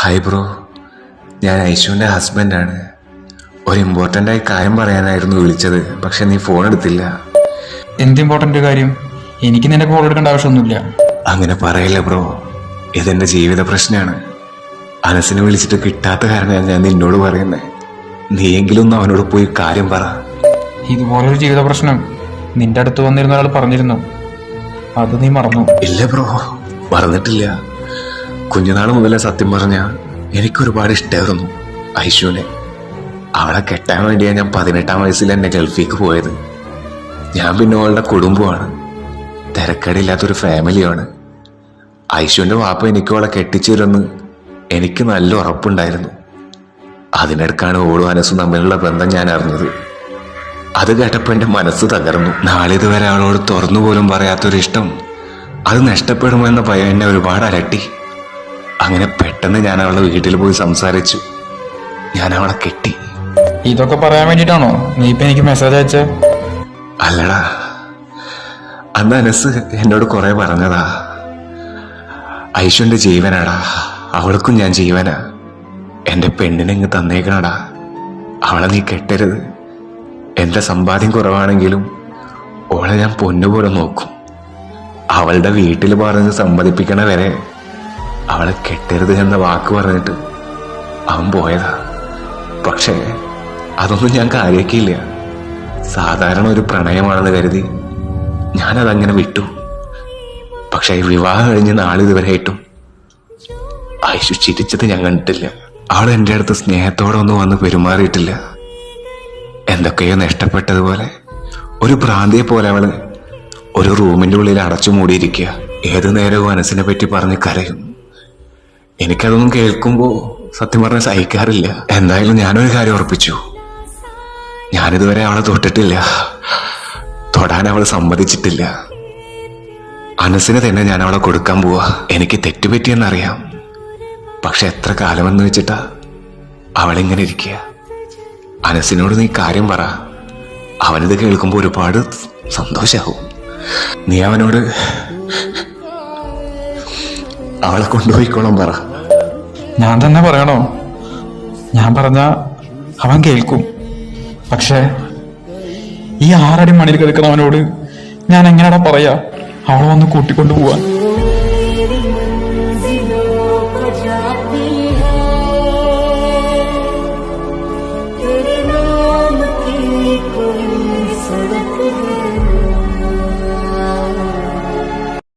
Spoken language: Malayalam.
ഹായ് ബ്രോ ഞാൻ ഐശുവിന്റെ ഹസ്ബൻഡാണ് ഒരു ഇമ്പോർട്ടന്റ് ആയി കാര്യം പറയാനായിരുന്നു വിളിച്ചത് പക്ഷെ നീ ഫോൺ എടുത്തില്ല. എന്ത് ഇമ്പോർട്ടന്റ് കാര്യം? എനിക്ക് നിന്നെ കോൾ എടുക്കേണ്ട ആവശ്യമൊന്നുമില്ല. അങ്ങനെ പറയില്ല ബ്രോ ഇതെന്റെ ജീവിത പ്രശ്നമാണ്. അനസിനെ വിളിച്ചിട്ട് കിട്ടാത്ത കാരണമാണ് ഞാൻ നിന്നോട് പറയുന്നത് നീയെങ്കിലും ഒന്ന് അവനോട് പോയി കാര്യം പറ. ഇതുപോലൊരു ജീവിത പ്രശ്നം നിന്റെ അടുത്ത് വന്നിരുന്ന ഒരാൾ പറഞ്ഞിരുന്നു. അത് നീ മറന്നു. ഇല്ല ബ്രോ മറന്നിട്ടില്ല. കുഞ്ഞുനാൾ മുതലേ സത്യം പറഞ്ഞ എനിക്ക് ഒരുപാട് ഇഷ്ടമായിരുന്നു ഐശുവിനെ. അവളെ കെട്ടാൻ വേണ്ടിയാണ് ഞാൻ പതിനെട്ടാം വയസ്സിൽ എന്നെ ഗൾഫിലേക്ക് പോയത്. ഞാൻ പിന്നെ അവളുടെ കുടുംബമാണ്. തിരക്കടില്ലാത്തൊരു ഫാമിലിയാണ്. ഐശുവിന്റെ വാപ്പ എനിക്ക് അവളെ കെട്ടിച്ചേരുമെന്ന് എനിക്ക് നല്ല ഉറപ്പുണ്ടായിരുന്നു. അതിനിടക്കാണ് ഓളും അനസും തമ്മിലുള്ള ബന്ധം ഞാൻ അറിഞ്ഞത്. അത് കേട്ടപ്പോൾ എന്റെ മനസ്സ് തകർന്നു. നാളിതുവരെ അവളോട് തുറന്നു പോലും പറയാത്തൊരിഷ്ടം അത് നഷ്ടപ്പെടുമോ എന്ന ഭയം എന്നെ ഒരുപാട് അലട്ടി. അങ്ങനെ പെട്ടെന്ന് ഞാൻ അവളുടെ വീട്ടിൽ പോയി സംസാരിച്ചു. ഞാൻ അവളെ കെട്ടി. ഇതൊക്കെ പറയാൻ വേണ്ടിട്ടാണോ നീ ഇപ്പൊ എനിക്ക് മെസ്സേജ് അയച്ച? അല്ലടാ. അന്ന് അനസ് എന്നോട് കുറെ പറഞ്ഞതാ. ഐശ്വന്റെ ജീവനാടാ. അവൾക്കും ഞാൻ ജീവനാ. എന്റെ പെണ്ണിനെ ഇങ്ങ് തന്നേക്കണടാ. അവളെ നീ കെട്ടരുത്. എന്റെ സമ്പാദ്യം കുറവാണെങ്കിലും ഓളെ ഞാൻ പൊന്നുപോലെ നോക്കും. അവളുടെ വീട്ടിൽ പറഞ്ഞ് സമ്മതിപ്പിക്കണ വരെ അവളെ കെട്ടരുത് എന്ന വാക്ക് പറഞ്ഞിട്ട് അവൻ പോയതാ. പക്ഷേ അതൊന്നും ഞാൻ കാര്യക്കില്ല സാധാരണ ഒരു പ്രണയമാണെന്ന് കരുതി ഞാനതങ്ങനെ വിട്ടു. പക്ഷെ വിവാഹം കഴിഞ്ഞ് നാളിതുവരെയായിട്ടും ഐശു ചിരിച്ചത് ഞാൻ കണ്ടിട്ടില്ല. അവൾ എന്റെ അടുത്ത് സ്നേഹത്തോടെ ഒന്നും വന്ന് പെരുമാറിയിട്ടില്ല. എന്തൊക്കെയോ നഷ്ടപ്പെട്ടതുപോലെ ഒരു ഭ്രാന്തിയെ പോലെ അവൾ ഒരു റൂമിന്റെ ഉള്ളിൽ അടച്ചു മൂടിയിരിക്കുക ഏതു നേരവും മനസ്സിനെ പറ്റി പറഞ്ഞ് കരയും. എനിക്കതൊന്നും കേൾക്കുമ്പോൾ സത്യം പറഞ്ഞാൽ സഹിക്കാറില്ല. എന്തായാലും ഞാനൊരു കാര്യം ഉറപ്പിച്ചു. ഞാനിതുവരെ അവളെ തൊട്ടിട്ടില്ല. തൊടാൻ അവൾ സമ്മതിച്ചിട്ടില്ല. അനസിന് തന്നെ ഞാൻ അവളെ കൊടുക്കാൻ പോവാ. എനിക്ക് തെറ്റുപറ്റിയെന്നറിയാം. പക്ഷെ എത്ര കാലമെന്ന് വെച്ചിട്ടാ അവളിങ്ങനെ ഇരിക്കുക. അനസിനോട് നീ കാര്യം പറ. അവനിത് കേൾക്കുമ്പോൾ ഒരുപാട് സന്തോഷാവും. നീ അവനോട് അവളെ കൊണ്ടുപോയിക്കോളം പറ. ഞാൻ തന്നെ പറയണോ? ഞാൻ പറഞ്ഞ അവൻ കേൾക്കും. പക്ഷേ ഈ ആറടി മണിയിൽ കിടക്കുന്നവനോട് ഞാൻ എങ്ങനെയാടാ പറയാ? അവളെ വന്ന് കൂട്ടിക്കൊണ്ടു പോവാൻ